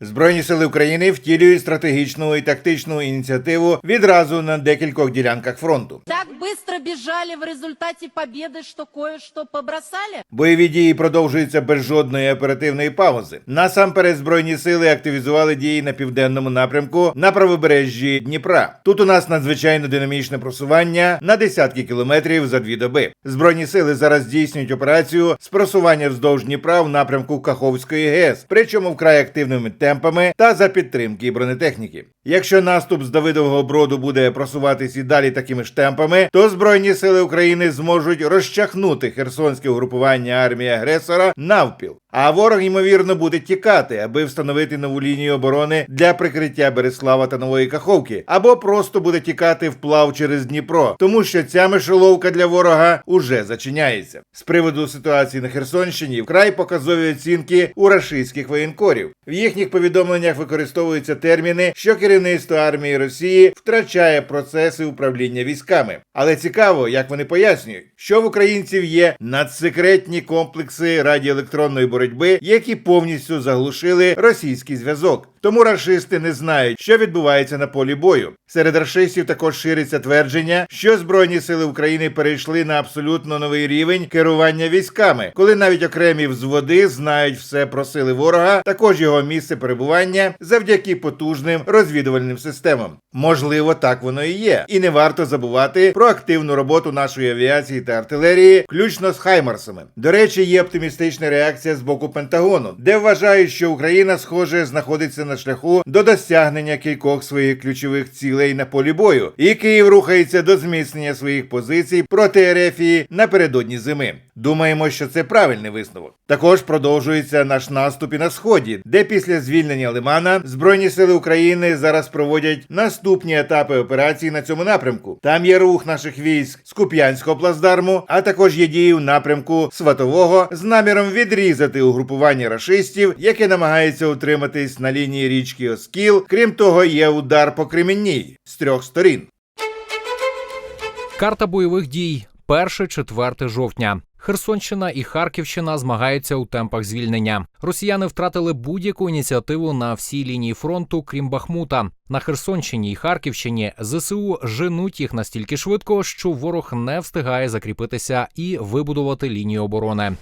Збройні сили України втілюють стратегічну і тактичну ініціативу відразу на декількох ділянках фронту. Так быстро бежали в результате победы, что кое-что побросали? Бойові дії продовжуються без жодної оперативної паузи. Насамперед, збройні сили активізували дії на південному напрямку на правобережжі Дніпра. Тут у нас надзвичайно динамічне просування на десятки кілометрів за дві доби. Збройні сили зараз здійснюють операцію з просування вздовж Дніпра в напрямку Каховської ГЕС, причому вкрай активними темпами та за підтримки бронетехніки. Якщо наступ з Давидового броду буде просуватись і далі такими ж темпами, то збройні сили України зможуть розчахнути херсонське угрупування армії агресора навпіл. А ворог ймовірно буде тікати, аби встановити нову лінію оборони для прикриття Береслава та Нової Каховки, або просто буде тікати вплав через Дніпро, тому що ця мишоловка для ворога уже зачиняється. З приводу ситуації на Херсонщині вкрай показові оцінки у рашистських воєнкорів. В їхніх повідомленнях використовуються терміни, що керівництво армії Росії втрачає процеси управління військами. Але цікаво, як вони пояснюють, що в українців є надсекретні комплекси радіоелектронної боротьби, які повністю заглушили російський зв'язок. Тому рашисти не знають, що відбувається на полі бою. Серед рашистів також шириться твердження, що збройні сили України перейшли на абсолютно новий рівень керування військами, коли навіть окремі взводи знають все про сили ворога, також його місце перебування завдяки потужним розвідувальним системам. Можливо, так воно і є, і не варто забувати про активну роботу нашої авіації та артилерії, включно з Хаймарсами. До речі, є оптимістична реакція з боку Пентагону, де вважають, що Україна, схоже, знаходиться на шляху до досягнення кількох своїх ключових цілей на полі бою, і Київ рухається до зміцнення своїх позицій проти Ерефії напередодні зими. Думаємо, що це правильний висновок. Також продовжується наш наступ і на сході, де після звільнення Лимана Збройні сили України зараз проводять наступні етапи операції на цьому напрямку. Там є рух наших військ з Куп'янського плацдарму, а також є дії в напрямку Сватового з наміром відрізати угрупування рашистів, яке намагається утриматись на лінії річки Оскіл. Крім того, є удар по Кремінній з трьох сторін. Карта бойових дій 1-4 жовтня. Херсонщина і Харківщина змагаються у темпах звільнення. Росіяни втратили будь-яку ініціативу на всій лінії фронту, крім Бахмута. На Херсонщині і Харківщині ЗСУ женуть їх настільки швидко, що ворог не встигає закріпитися і вибудувати лінію оборони.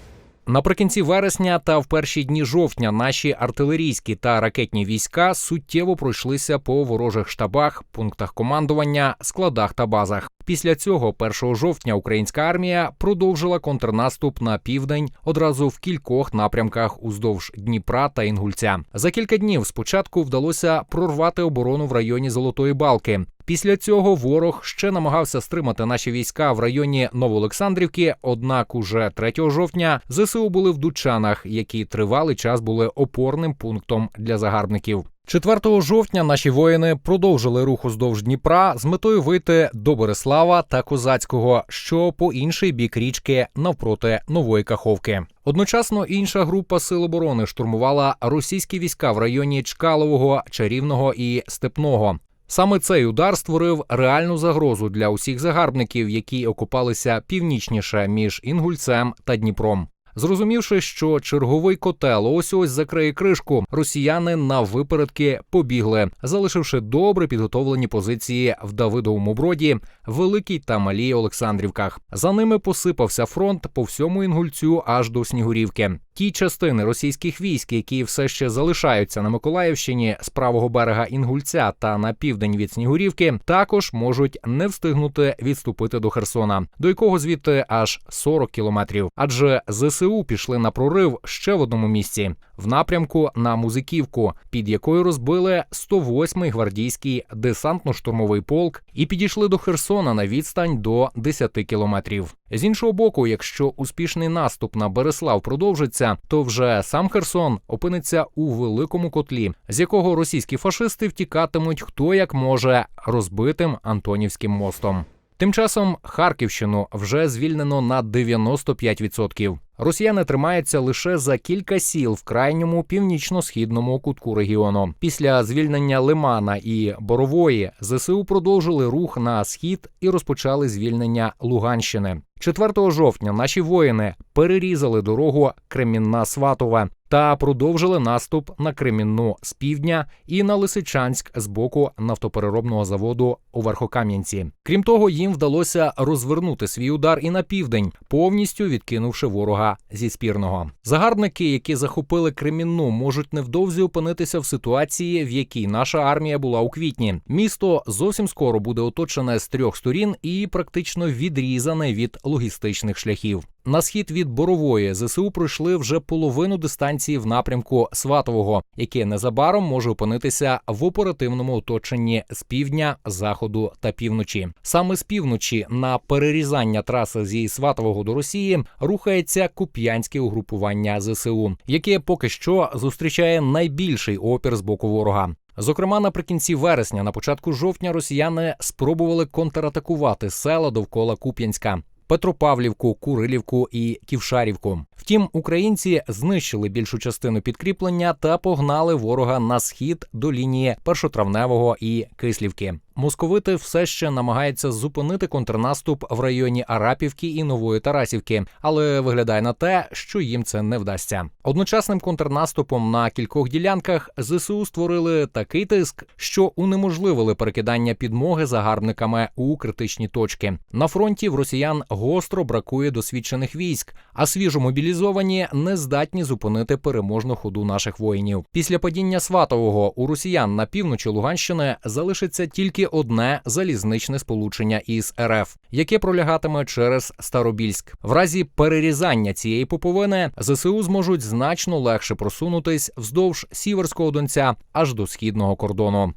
Наприкінці вересня та в перші дні жовтня наші артилерійські та ракетні війська суттєво пройшлися по ворожих штабах, пунктах командування, складах та базах. Після цього, 1 жовтня, українська армія продовжила контрнаступ на південь одразу в кількох напрямках уздовж Дніпра та Інгульця. За кілька днів спочатку вдалося прорвати оборону в районі Золотої Балки. Після цього ворог ще намагався стримати наші війська в районі Новоолександрівки. Однак, уже 3 жовтня ЗСУ були в Дучанах, які тривалий час були опорним пунктом для загарбників. 4 жовтня наші воїни продовжили рух уздовж Дніпра з метою вийти до Береслава та Козацького, що по інший бік річки навпроти нової Каховки. Одночасно інша група сил оборони штурмувала російські війська в районі Чкалового, Чарівного і Степного. Саме цей удар створив реальну загрозу для усіх загарбників, які окупалися північніше між Інгульцем та Дніпром. Зрозумівши, що черговий котел ось ось закриє кришку, росіяни на випередки побігли, залишивши добре підготовлені позиції в Давидовому броді, Великій та Малій Олександрівках. За ними посипався фронт по всьому інгульцю аж до Снігурівки. Ті частини російських військ, які все ще залишаються на Миколаївщині з правого берега Інгульця та на південь від Снігурівки, також можуть не встигнути відступити до Херсона, до якого звідти аж 40 кілометрів. Адже ЗСУ пішли на прорив ще в одному місці в напрямку на Музиківку, під якою розбили 108-й гвардійський десантно-штурмовий полк і підійшли до Херсона на відстань до 10 кілометрів. З іншого боку, якщо успішний наступ на Береслав продовжиться, то вже сам Херсон опиниться у великому котлі, з якого російські фашисти втікатимуть хто як може розбитим Антонівським мостом. Тим часом Харківщину вже звільнено на 95%. Росіяни тримаються лише за кілька сіл в крайньому північно-східному кутку регіону. Після звільнення Лимана і Борової ЗСУ продовжили рух на схід і розпочали звільнення Луганщини. 4 жовтня наші воїни перерізали дорогу Кремінна Сватове. Та продовжили наступ на Кремінну з півдня і на Лисичанськ з боку нафтопереробного заводу у Верхокам'янці. Крім того, їм вдалося розвернути свій удар і на південь, повністю відкинувши ворога зі спірного. Загарбники, які захопили Кремінну, можуть невдовзі опинитися в ситуації, в якій наша армія була у квітні. Місто зовсім скоро буде оточене з трьох сторін і практично відрізане від логістичних шляхів. На схід від Борової ЗСУ пройшли вже половину дистанції в напрямку Сватового, яке незабаром може опинитися в оперативному оточенні з півдня, заходу та півночі. Саме з півночі на перерізання траси зі Сватового до Росії рухається куп'янське угрупування ЗСУ, яке поки що зустрічає найбільший опір з боку ворога. Зокрема, наприкінці вересня, на початку жовтня, росіяни спробували контратакувати села довкола Куп'янська. Петропавлівку, Курилівку і Ківшарівку. Втім, українці знищили більшу частину підкріплення та погнали ворога на схід до лінії першотравневого і Кислівки. Московити все ще намагаються зупинити контрнаступ в районі Арапівки і Нової Тарасівки, але виглядає на те, що їм це не вдасться. Одночасним контрнаступом на кількох ділянках ЗСУ створили такий тиск, що унеможливили перекидання підмоги загарбниками у критичні точки. На фронті в росіян гостро бракує досвідчених військ, а свіжомобілізовані не здатні зупинити переможну ходу наших воїнів. Після падіння Сватового у росіян на півночі Луганщини залишиться тільки одне залізничне сполучення із РФ, яке пролягатиме через Старобільськ. В разі перерізання цієї поповини ЗСУ зможуть значно легше просунутись вздовж сіверського донця аж до східного кордону.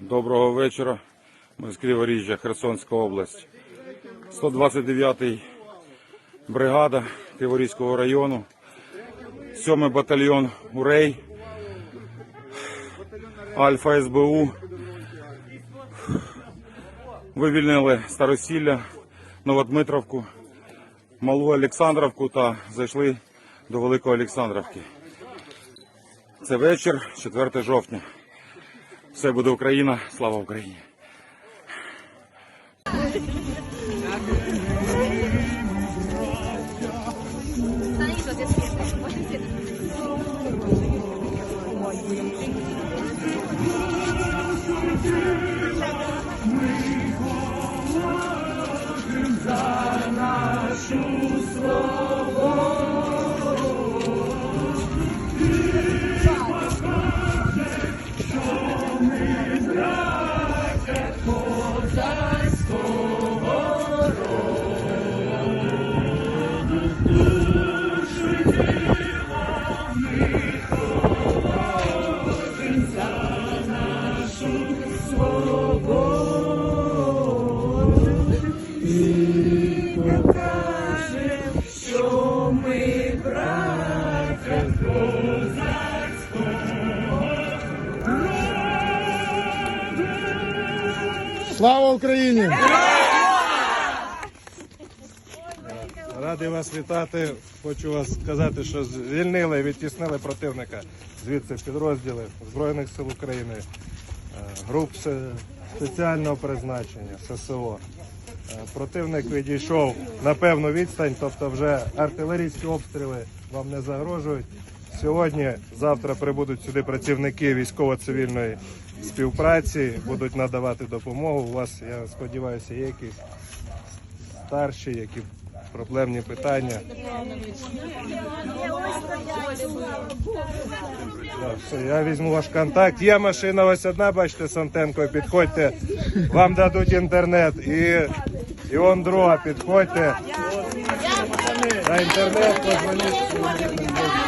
Доброго вечора. Ми з Криворіжжя, Херсонська область. 129-й бригада Криворізького району. 7-й батальйон УРЕЙ. Альфа СБУ. Вивільнили Старосілля, Новодмитровку, Малу Олександровку та зайшли до Великої Олександровки. Це вечір, 4 жовтня. Все буде Україна, слава Україні! Слава Україні! Радий вас вітати. Хочу вас сказати, що звільнили, відтіснили противника звідси підрозділи Збройних сил України, е, груп спеціального призначення, ССО. Е, Противник відійшов на певну відстань, тобто вже артилерійські обстріли вам не загрожують. Сьогодні, завтра прибудуть сюди працівники військово-цивільної співпраці, будуть надавати допомогу. У вас, я сподіваюся, є якісь старші, які проблемні питання. Так, все, я візьму ваш контакт. Є машина ось одна, бачите, з антенкою. Підходьте, вам дадуть інтернет. І, і он друга, підходьте. На інтернет позвоніть.